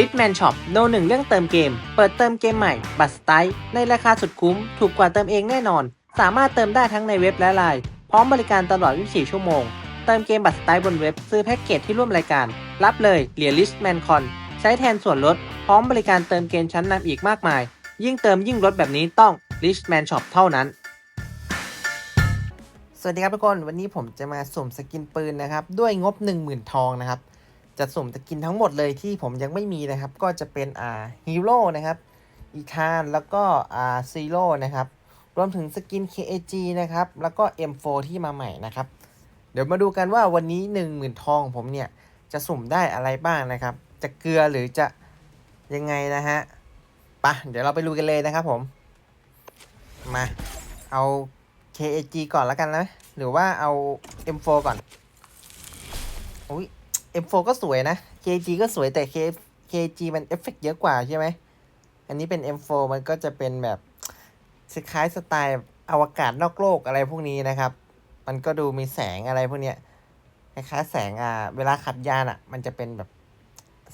l i t m a n Shop โนหนึ่งเรื่องเติมเกม เปิดเติมเกมใหม่ บัตรสไตล์ในราคาสุดคุ้ม ถูกกว่าเติมเองแน่นอน สามารถเติมได้ทั้งในเว็บและไลน์พร้อมบริการตลอด 24 ชั่วโมง เติมเกมบัตรสไตล์บนเว็บ ซื้อแพ็กเกจที่ร่วมรายการ รับเลยเหรียญ l i s t m a n Con ใช้แทนส่วนลด พร้อมบริการเติมเกมชั้นนำอีกมากมาย ยิ่งเติมยิ่งลดแบบนี้ต้อง l i s t m a n Shop เท่านั้นสวัสดีครับทุกคน วันนี้ผมจะมาสุ่มสกินปืนนะครับ ด้วยงบ 10,000 ทองนะครับ จะสุ่มสกินทั้งหมดเลยที่ผมยังไม่มีนะครับ ก็จะเป็นอ่าฮีโร่นะครับอีธานแล้วก็อ่าซีโร่นะครับ รวมถึงสกิน KAG นะครับ แล้วก็ M4 ที่มาใหม่นะครับ เดี๋ยวมาดูกันว่าวันนี้ 10,000 ทองผมเนี่ย จะสุ่มได้อะไรบ้างนะครับ จะเกลือหรือจะยังไงนะฮะไปะเดี๋ยวเราไปดูกันเลยนะครับผม มาเอา KAG ก่อนแล้วกันนะ หรือว่าเอา M4 ก่อน อุ้ย M4 ก็สวยนะ KG ก็สวยแต่ K KG มันเอฟเฟกต์เยอะกว่าใช่ไหม อันนี้เป็น M4 มันก็จะเป็นแบบคล้ายสไตล์อวกาศนอกโลกอะไรพวกนี้นะครับ มันก็ดูมีแสงอะไรพวกเนี้ยคล้ายแสงอ่าเวลาขับยานอะ มันจะเป็นแบบ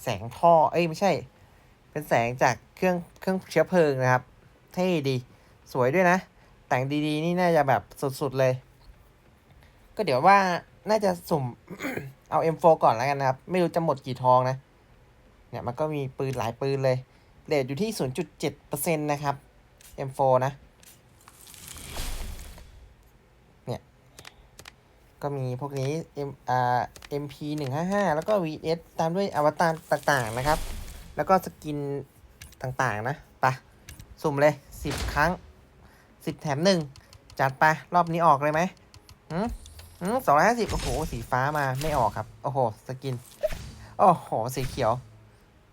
แสงท่อ เอ้ยไม่ใช่ เป็นแสงจากเครื่องเครื่องเชื้อเพลิงนะครับ เท่ดี สวยด้วยนะ แต่งดีๆ นี่น่าจะแบบสุดๆเลย ก็เดี๋ยวว่า น่าจะสุ่ม เอา M4 ก่อนแล้วกันนะครับ ไม่รู้จะหมดกี่ทองนะ เนี่ยมันก็มีปืนหลายปืนเลยเรทอยู่ที่ 0.7%นะครับ M4 นะ เนี่ย ก็มีพวกนี้ M อ่า MP 155แล้วก็ VS ตามด้วยอวตารต่างๆนะครับ แล้วก็สกินต่างๆนะไปะสุ่มเลย 10 ครั้ง 10 แถมหนึ่งจัดไปรอบนี้ออกเลยไหมหืม สองร้อยห้าสิบโอ้โห สีฟ้ามาไม่ออกครับ โอ้โห สกิน โอ้โห สีเขียว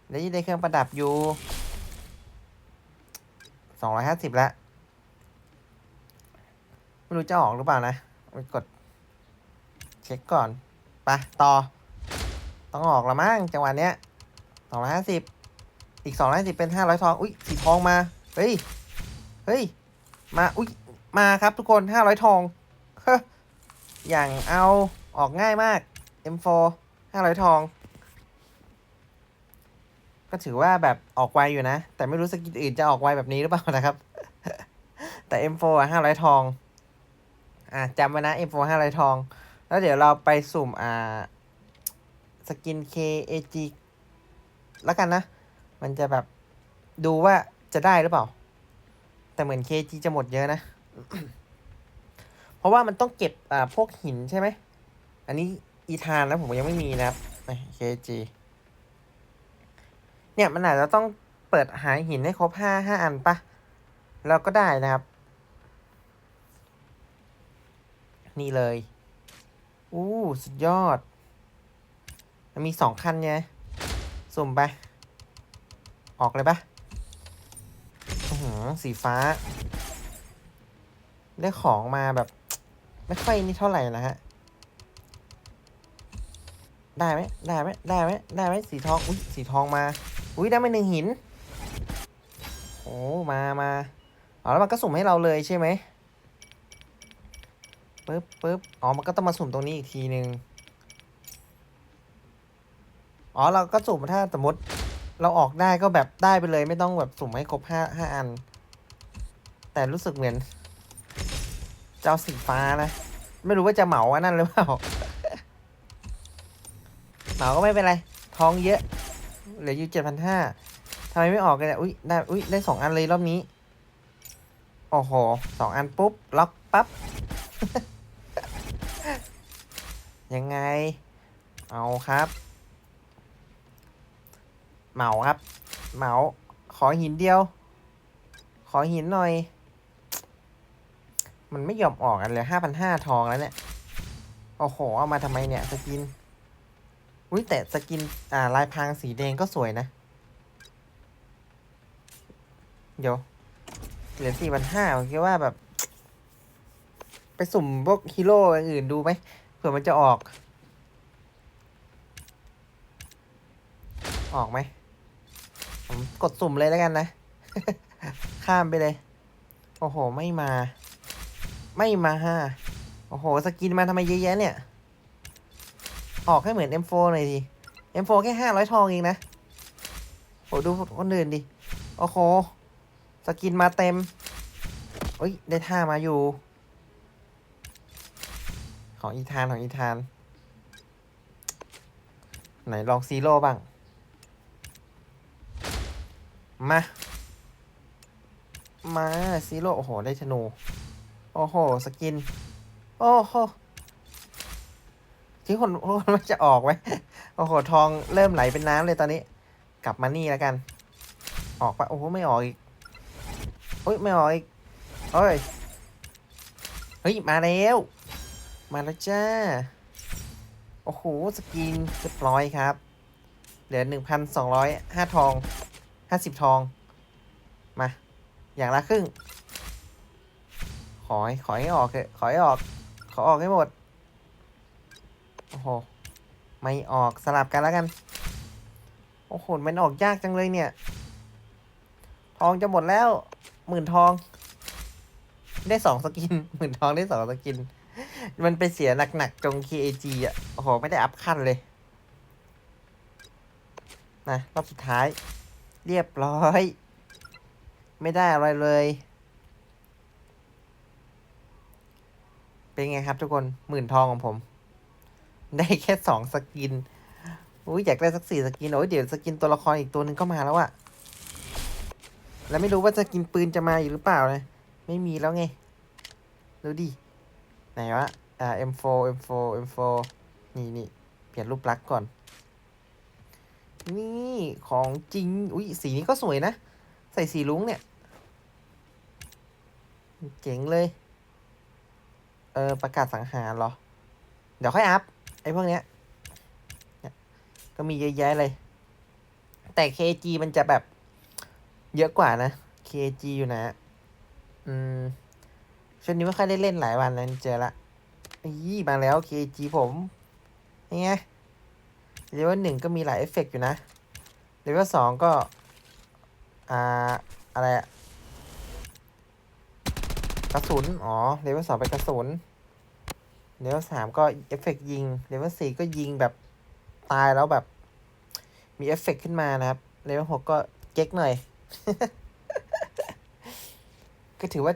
แล้วยี่ได้เครื่องประดับอยู่สองร้อยห้าสิบละไม่รู้จะออกหรือเปล่านะไปกด เช็คก่อน ไป ต่อ ต้องออกละมั้งจังหวะเนี้ยสองร้อยห้าสิบอีกสองร้อยสิบเป็นห้าร้อยทอง อุ้ยสีทองมา เฮ้ย เฮ้ย มา อุ้ยมาครับทุกคนห้าร้อยทอง เฮ้ อย่างเอาออกง่ายมาก M4 500 ทอง ก็ถือว่าแบบออกไวอยู่นะ แต่ไม่รู้สกินอื่นจะออกไวแบบนี้หรือเปล่านะครับ แต่ M4 อะ500 ทอง อะจำไว้นะ M4 500 ทอง แล้วเดี๋ยวเราไปสุ่มอ่าสกิน KAG แล้วกันนะ มันจะแบบดูว่าจะได้หรือเปล่า แต่เหมือน KG จะหมดเยอะนะ เพราะว่ามันต้องเก็บอ่าพวกหินใช่ไหม อันนี้อีธานแล้วผมยังไม่มีนะครับเคจีเนี่ยมันอาจจะต้องเปิดหาหินให้ครบห้าห้าอันปะเราก็ได้นะครับ นี่เลยอู้สุดยอด มันมีสองคันไงสุ่มไป ออกเลยปะอือสีฟ้า ได้ของมาแบบ ไม่ค่อยนี่เท่าไหร่นะฮะ ได้ไหมได้ไหมได้ไหมได้ไหมสีทอง อุ้ยสีทองมา อุ้ยได้มาหนึ่งหิน โอ้มามาอ๋อแล้วมันก็สุ่มให้เราเลยใช่ไหมปึ๊บปึ๊บอ๋อ มันก็ต้องมาสุ่มตรงนี้อีกทีหนึ่งอ๋อ เราก็สุ่มถ้าสมมติเราออกได้ก็แบบได้ไปเลย ไม่ต้องแบบสุ่มให้ครบห้าห้าอัน แต่รู้สึกเหมือน จะเอาสีฟ้านะ ไม่รู้ว่าจะเหมาอันนั่นหรือเปล่า เหมาก็ไม่เป็นไร ทองเยอะ เหลืออยู่เจ็ดพันห้าทำไมไม่ออกกันเนี่ยอุ้ยได้ อุ้ยได้สองอันเลยรอบนี้ โอ้โหสองอันปุ๊บ ล็อกปั๊บ ยังไง เอาครับ เหมาครับ เหมา ขอหินเดียว ขอหินหน่อย มันไม่ยอมออกกันเลยห้าพันห้าทองแล้วเนี่ย โอ้โห เอามาทำไมเนี่ยสกิน อุ้ยแต่สกิน อ่า ลายพรางสีแดงก็สวยนะ เดี๋ยว เหลือสี่พันห้าผมคิดว่าแบบ ไปสุ่มพวกฮีโร่อื่นดูไหมเผื่อมันจะออก ออกไหมผมกดสุ่มเลยแล้วกันนะ ข้ามไปเลย โอ้โห ไม่มา ไม่มาฮะโอ้โห สกินมาทำไมเยอะแยะเนี่ย ออกให้เหมือน M4 หน่อยสิ M4 แค่ห้าร้อยทองเองนะโอดูคนอื่นดิ โอ้โห สกินมาเต็มเอ้ย ได้ท่ามาอยู่ ของอีธานของอีธาน ไหนลองซีโร่บ้าง มา มาซีโร่โอ้โห ได้ธนู โอ้โห สกิน โอ้โหที่คนคนมันจะออกไหมโอ้โห ทองเริ่มไหลเป็นน้ำเลยตอนนี้ กลับมานี่แล้วกัน ออกปะโอ้โห ไม่ออกอีกโอ้ย ไม่ออกอีกเฮ้ย เฮ้ย มาแล้ว มาแล้วจ้า โอ้โห สกินเรียบร้อยครับ เหลือหนึ่งพันสองร้อยห้าทองห้าสิบทอง มา อย่างละครึ่ง ขอให้ขอให้ออกเถอะขอให้ออก ขอออกให้หมด โอ้โห ไม่ออกสลับกันแล้วกัน โอ้โห มันออกยากจังเลยเนี่ย ทองจะหมดแล้ว หมื่นทอง ได้สองสกิน หมื่นทองได้สองสกิน มันไปเสียหนักๆตรง KAG อะ โอ้โห ไม่ได้อัพขั้นเลยนะรอบสุดท้าย เรียบร้อย ไม่ได้อะไรเลย เป็นไงครับทุกคนหมื่นทองของผม ได้แค่สองสกินอุ้ยอยากได้สักสี่สกินโอ้ยเดี๋ยวสกินตัวละครอีกตัวหนึ่งก็มาแล้วอะแล้วไม่รู้ว่าสกินปืนจะมาอยู่หรือเปล่านะไม่มีแล้วไงดูดิไหนวะอ่า M4 M4 M4 นี่นี่เปลี่ยนรูปลักษ์ก่อน นี่ของจริง อุ้ยสีนี้ก็สวยนะ ใส่สีลุ้งเนี่ย เจ๋งเลย เออประกาศสังหารเหรอ เดี๋ยวค่อยอัพไอ้พวกเนี้ยก็มีเยอะแยะเลย แต่ KG มันจะแบบ เยอะกว่านะ KG อยู่นะ อืมช่วงนี้ไม่ค่อยได้เล่นหลายวันแล้วเจอละยี่มาแล้ว KG ผมนี่ไงเลเวลหนึ่งก็มีหลายเอฟเฟกต์อยู่นะเลเวลสองก็ อ่า อะไรอะ กระสุน อ๋อ เลเวลสองเป็นกระสุน เลเวลสามก็เอฟเฟกต์ยิง เลเวลสี่ก็ยิงแบบตายแล้วแบบ มีเอฟเฟกต์ขึ้นมานะครับ เลเวลหกก็เก๊กหน่อย ก็ถือว่า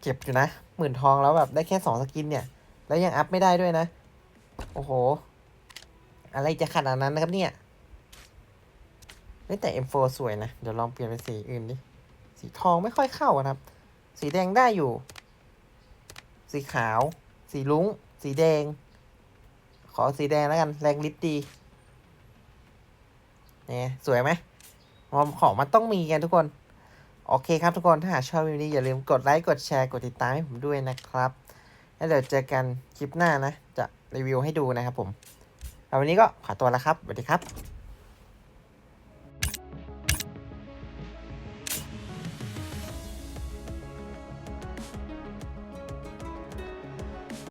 เจ็บอยู่นะ หมื่นทองแล้วแบบได้แค่สองสกินเนี่ย แล้วยังอัพไม่ได้ด้วยนะ โอ้โห อะไรจะขนาดนั้นนะครับเนี่ยเฮ้ยแต่ M4 สวยนะ เดี๋ยวลองเปลี่ยนเป็นสีอื่นดิ สีทองไม่ค่อยเข้าอะครับ สีแดงได้อยู่ สีขาว สีลุ้ง สีแดง ขอสีแดงแล้วกัน แรงลิฟต์ดีเนี่ยสวยไหมของมันต้องมีกันทุกคน โอเคครับทุกคน ถ้าหากชอบวิดีโอนี้อย่าลืมกดไลค์ กดแชร์ กดติดตามให้ผมด้วยนะครับ แล้วเดี๋ยวเจอกันคลิปหน้านะ จะรีวิวให้ดูนะครับผมแล้ววันนี้ก็ขอตัวแล้วครับ สวัสดีครับ